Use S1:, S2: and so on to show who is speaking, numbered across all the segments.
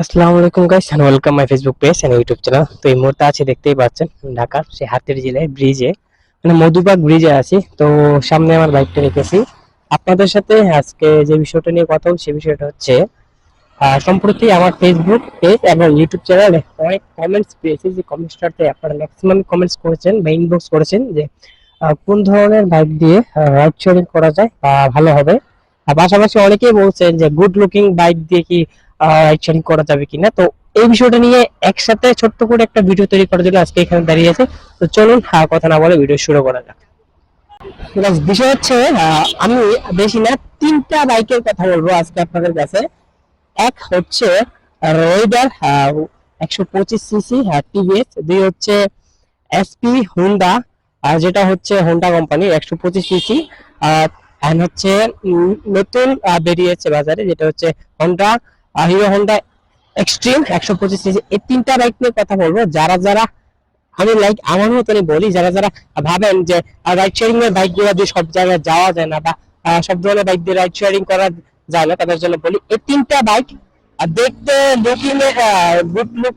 S1: আসসালামু আলাইকুম guys and welcome my Facebook page and YouTube channel তো এই মুহূর্তে আছে, দেখতেই পাচ্ছেন ঢাকার সেই হাতের জেলায় ব্রিজে মানে মধুবাগ ব্রিজে আছি। তো সামনে আমার বাইকটা রেখেছি। আপনাদের সাথে আজকে যে বিষয়টা নিয়ে কথা বলছি সেই বিষয়টা হচ্ছে সম্প্রতি আমার ফেসবুক পেজ এবং ইউটিউব চ্যানেলে অনেক কমেন্টস পেয়েছি যে কমেন্টসটাতে আপনারা ম্যাক্সিমাম কমেন্টস করেছেন বা ইনবক্স করেছেন যে কোন ধরনের বাইক দিয়ে রাইড শেয়ারিং করা যায় বা ভালো হবে। আর পাশাপাশি অনেকেই বলছেন যে গুড লুকিং বাইক দিয়ে কি শেয়ারিং করা যাবে কিনা। তো এই বিষয়টা নিয়ে একসাথে ছোট্ট করে একটা ভিডিও তৈরি করার জন্য আজকে এখানে দাঁড়িয়ে আছে। তো চলুন হ্যাঁ কথা না বলে ভিডিও শুরু করা যাক। বিষয় হচ্ছে আমি বেশি না, তিনটা বাইকের কথা বলব আজকে আপনাদের কাছে। এক হচ্ছে রয়ডার একশো পঁচিশ সিসি টিভিএস দুই হচ্ছে এসপি হুন্ডা আর যেটা হচ্ছে হোন্ডা কোম্পানির একশো পঁচিশ সিসি আর হচ্ছে নতুন বেরিয়েছে বাজারে, যেটা হচ্ছে হোন্ডা হিরো হোন্ডা এক্সট্রিম একশো পঁচিশ সিসি। এই তিনটা বাইক নিয়ে কথা বলব। যারা যারা আমি লাইক আমার মতনই বলি, যারা যারা ভাবেন যে রাইড শেয়ারিং এর বাইকগুলো দিয়ে সব জায়গায় যাওয়া যায় না বা সব ধরনের বাইক দিয়ে রাইড শেয়ারিং করা যায় না, তাদের জন্য বলি, এই তিনটা বাইক দেখতে looking a good look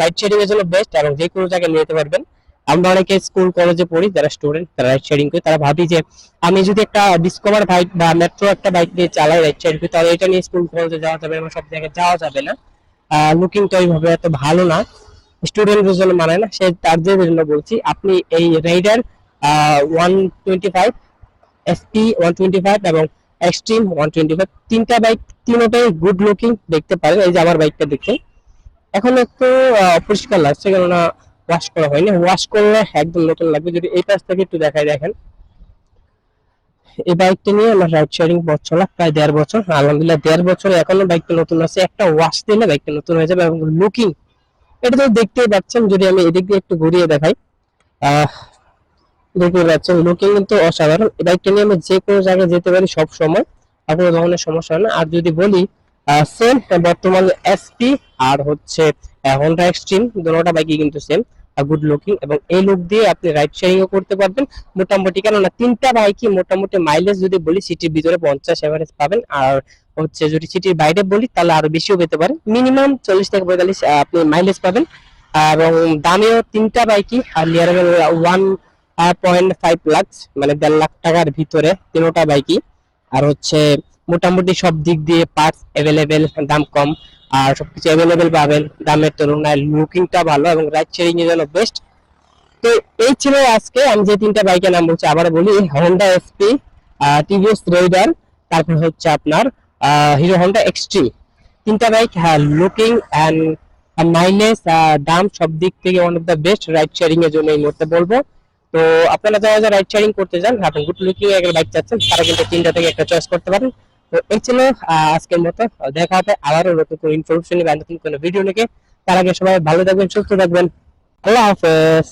S1: ride sharing এর জন্য বেস্ট এবং যে কোনো জায়গায় নিয়ে যেতে পারবেন। আমরা অনেকে স্কুল কলেজে পড়ি, যারা স্টুডেন্ট তারা রাইড শেয়ারিং করি। তারা ভাবি যে আমি যদি একটা ডিসকভার বাইক বা মেট্রো একটা বাইক নিয়ে চালাই রাইড শেয়ারিং করি, তাহলে এটা নিয়ে স্কুল কলেজে যাওয়া যাবে এবং সব জায়গায় যাওয়া যাবে না। লুকিংটা ওইভাবে এত ভালো না। স্টুডেন্টদের জন্য মানায় না, সে তার জন্য বলছি, আপনি এই Raider one twenty five SP one twenty five এবং এক্সট্রিম ওয়ান টোয়েন্টি ফাইভ তিনটা বাইক তিনটাই গুড লুকিং দেখতে পারেন। এই যে আমার বাইকটা দেখছেন এখন একটু অপরিষ্কার লাগছে কেননা ওয়াশ করা হয়নি। ওয়াশ করলে একদম নতুন লাগবে। যদি এই পাশ থেকে একটু দেখাই, দেখেন। এই বাইকটা নিয়ে আমার রাইড শেয়ারিং পথ প্রায় দেড় বছর। আলহামদুলিল্লাহ, দেড় বছর এখনও বাইকটা নতুন আছে। একটা ওয়াশ দিলে বাইকটা নতুন হয়ে যাবে এবং লুকিং এটা তো দেখতেই পাচ্ছেন। যদি আমি এদিক দিয়ে একটু ঘুরিয়ে দেখাই দেখতে পাচ্ছেন লুকিং কিন্তু অসাধারণ। এই বাইকটা নিয়ে আমি যে কোনো জায়গায় যেতে পারি সব সময় কোনো ধরনের সমস্যা হয় না। আর যদি বলি সেম বর্তমানে এসপি আর হচ্ছে হোন্ডা এক্সট্রিম দুটোটা বাইকই কিন্তু সেম গুড লুকিং এবং এই লুক দিয়ে আপনি রাইড শেয়ারিং ও করতে পারবেন। মোটামুটি কেননা তিনটা বাইকই মোটামুটি মাইলেজ যদি বলি সিটির ভিতরে পঞ্চাশ এভারেজ পাবেন, আর হচ্ছে যদি সিটির বাইরে বলি, তাহলে আরও বেশিও পেতে পারেন। মিনিমাম চল্লিশ থেকে পঁয়তাল্লিশ আপনি মাইলেজ পাবেন। এবং দামেও তিনটা বাইকই আর near one point five lakh মানে দেড় লাখ টাকার ভিতরে তিনোটা বাইকই আর হচ্ছে মোটামুটি সব দিক দিয়ে পার্টস অ্যাভেলেবেল দাম কম। আর সবকিছু অ্যাভেলেবেল পাবেন। দামের তুলনায় লুকিংটা ভালো এবং রাইড শেয়ারিং এর জন্য বেস্ট তো এই ছিল আজকে। আমি যে তিনটা বাইকের নাম বলছি আবার বলি হন্ডা এসপি টিভিএস রেইডার তারপর হচ্ছে আপনার হিরো হোন্ডা এক্সট্রিম তিনটা বাইক হ্যাঁ লুকিং অ্যান্ড মাইলেজ দাম সব দিক থেকে one of the best ride sharing এর জন্য এই মুহূর্তে বলব। তো আপনারা যারা যারা রাইড শেয়ারিং করতে চান আপনি গুড লুকিং এর বাইক চাচ্ছেন, তারা কিন্তু তিনটা থেকে একটা চয়েস করতে পারেন। তো এই ছিল আজকের মতো, দেখা হবে আবারও নতুন কোনো ইনফরমেশন বা নতুন কোনো ভিডিও নিয়ে। তার আগে সবাই ভালো থাকবেন, সুস্থ থাকবেন। আল্লাহ হাফেজ।